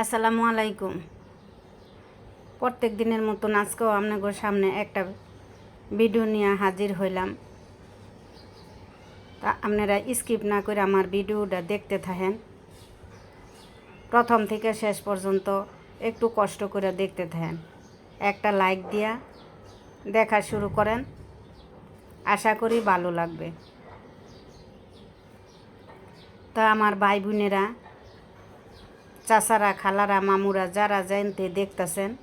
আসসালামু আলাইকুম। প্রত্যেক দিনের মতন আজকেও আপনাদের সামনে একটা ভিডিও নিয়ে হাজির হইলাম। তা আপনারা স্কিপ না করে আমার ভিডিওটা দেখতে থাকেন। প্রথম থেকে শেষ পর্যন্ত একটু কষ্ট করে দেখতে থাকেন। একটা লাইক দিয়া দেখা শুরু করেন। আশা করি ভালো লাগবে। তা আমার ভাই বোনেরা চাচারা, খালারা, মামুরা যারা জানতে দেখতেছেন,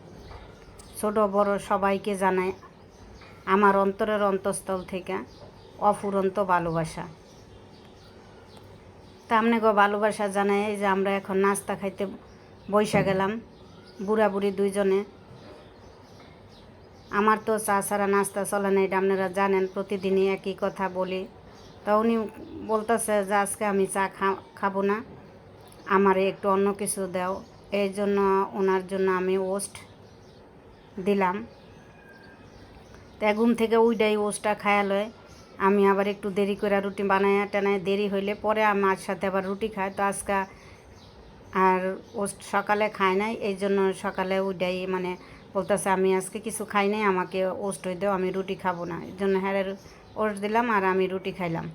ছোট, বড় সবাইকে জানায় আমার অন্তরের অন্তঃস্থল থেকে অফুরন্ত ভালোবাসা। তা আপনাকে ভালোবাসা জানাই, এই যে আমরা এখন নাস্তা খাইতে বৈশা গেলাম বুড়া বুড়ি দুইজনে। আমার তো চা ছাড়া নাস্তা চলে না এটা আপনারা জানেন, প্রতিদিনই একই কথা বলি। তা উনি বলতেছে যে আজকে আমি চা খা- খাব না। আমারে একটু অন্য কিছু দাও। এই জন্য ওনার জন্য আমি ওস্ট দিলাম। তা ঘুম থেকে উইডাই ওস্টটা খায়া লয়। আমি আবার একটু দেরি করে রুটি বানায় টানায় দেরি হইলে পরে আমার সাথে আবার রুটি খাই। তো আজকে আর ওস্ট সকালে খাই নাই, এই জন্য সকালে উইডাই মানে বলতেছে, আমি আজকে কিছু খাই নাই, আমাকে ওস্ট হয়ে দাও, আমি রুটি খাব না। এই জন্য হ্যাঁ ওস্ট দিলাম আর আমি রুটি খাইলাম।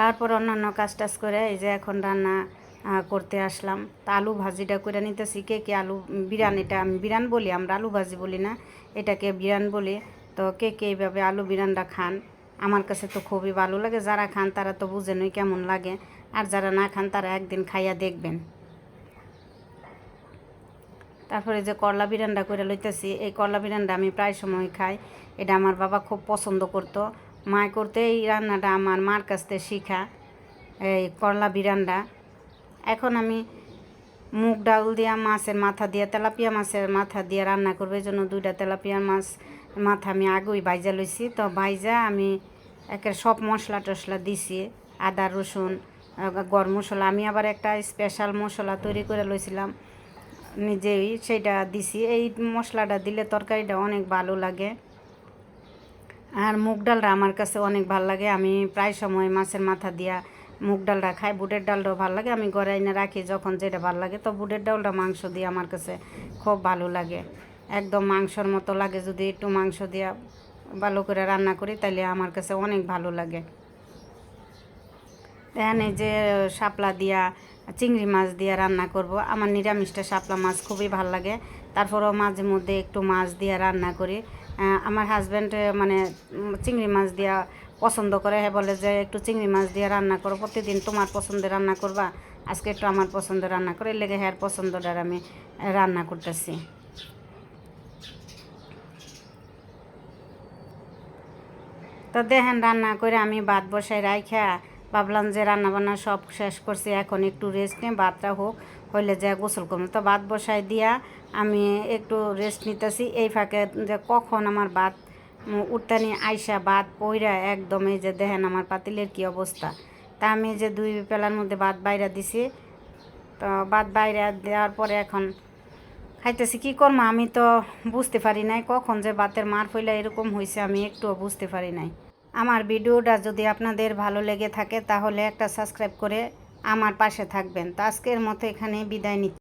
খাওয়ার পর অন্যান্য কাজ টাজ করে এই যে এখন রান্না করতে আসলাম। তা আলু ভাজিটা করে নিতেছি। কে কে আলু বিরান এটা আমি বিরান বলি, আমরা আলু ভাজি বলি না। এটাকে বিরান বলি। তো কে কে এইভাবে আলু বিরানটা খান? আমার কাছে তো খুবই ভালো লাগে। যারা খান তারা তো বুঝেনই কেমন লাগে। আর যারা না খান তারা একদিন খাইয়া দেখবেন। তারপরে যে করলা বিরানটা করে লইতেছি, এই করলা বিরানটা আমি প্রায় সময় খাই। এটা আমার বাবা খুব পছন্দ করতো। মা করতে এই রান্নাটা আমার মার কাছ থেকে শিখা, এই করলা বিরানটা। এখন আমি মুগ ডাল দিয়া, মাছের মাথা দিয়ে, তেলাপিয়া মাছের মাথা দিয়ে রান্না করব। এই জন্য দুইটা তেলাপিয়া মাছ, মাথা আমি আগেই বাইজা লইছি। তো বাইজা আমি একের সব মশলা টশলা দিছি, আদা, রসুন, গরম মশলা। আমি আবার একটা স্পেশাল মশলা তৈরি করে লইছিলাম, নিজেই সেইটা দিছি। এই মশলাটা দিলে তরকারিটা অনেক ভালো লাগে। আর মুগ ডালটা আমার কাছে অনেক ভালো লাগে। আমি প্রায় সময় মাছের মাথা দিয়া মুগ ডালটা খাই। বুটের ডালটাও ভালো লাগে। আমি গড়ে এনে রাখি যখন যেটা ভালো লাগে। তো বুটের ডালটা মাংস দিয়ে আমার কাছে খুব ভালো লাগে। একদম মাংসর মতো লাগে। যদি একটু মাংস দিয়া ভালো করে রান্না করি তাহলে আমার কাছে অনেক ভালো লাগে। এখানে যে শাপলা দিয়া, চিংড়ি মাছ দিয়া রান্না করব। আমার নিরামিষটা শাপলা মাছ খুবই ভালো লাগে। তারপরেও মাঝে মধ্যে একটু মাছ দিয়া রান্না করি। আমার হাজব্যান্ড মানে চিংড়ি মাছ দিয়া পছন্দ করে। হ্যাঁ বলে যে, একটু চিংড়ি মাছ দিয়ে রান্না করো, প্রতিদিন তোমার পছন্দের রান্না করবা, আজকে একটু আমার পছন্দের রান্না করে। লেগে হ্যার পছন্দটার আমি রান্না করতেছি। তো দেখেন, রান্না করে আমি ভাত বসাই রাইখা ভাবলাম যে রান্না বান্না সব শেষ করছি এখন একটু রেস্ট নিয়ে ভাতটা হোক হইলে যা গোসল করব। তো ভাত বসাই দিয়া আমি একটু রেস্ট নিতেছি। এই ফাঁকে যে কখন আমার উম, উঠতানি আইসা ভাত পইরা একদম এই যে দেখেন আমার পাতিলের কি অবস্থা। তা আমি যে দুই পেলার মধ্যে ভাত বাইরা দিছি। তো ভাত বাইরা দেওয়ার পরে এখন খাইতেছি। কি করব আমি তো বুঝতে পারি নাই কখন যে বাতের মার ফইলা এরকম হয়েছে আমি একটুও বুঝতে পারি নাই। আমার ভিডিওটা যদি আপনাদের ভালো লেগে থাকে তাহলে একটা সাবস্ক্রাইব করে আমার পাশে থাকবেন। তো আজকের মতো এখানে বিদায় নিচ্ছি।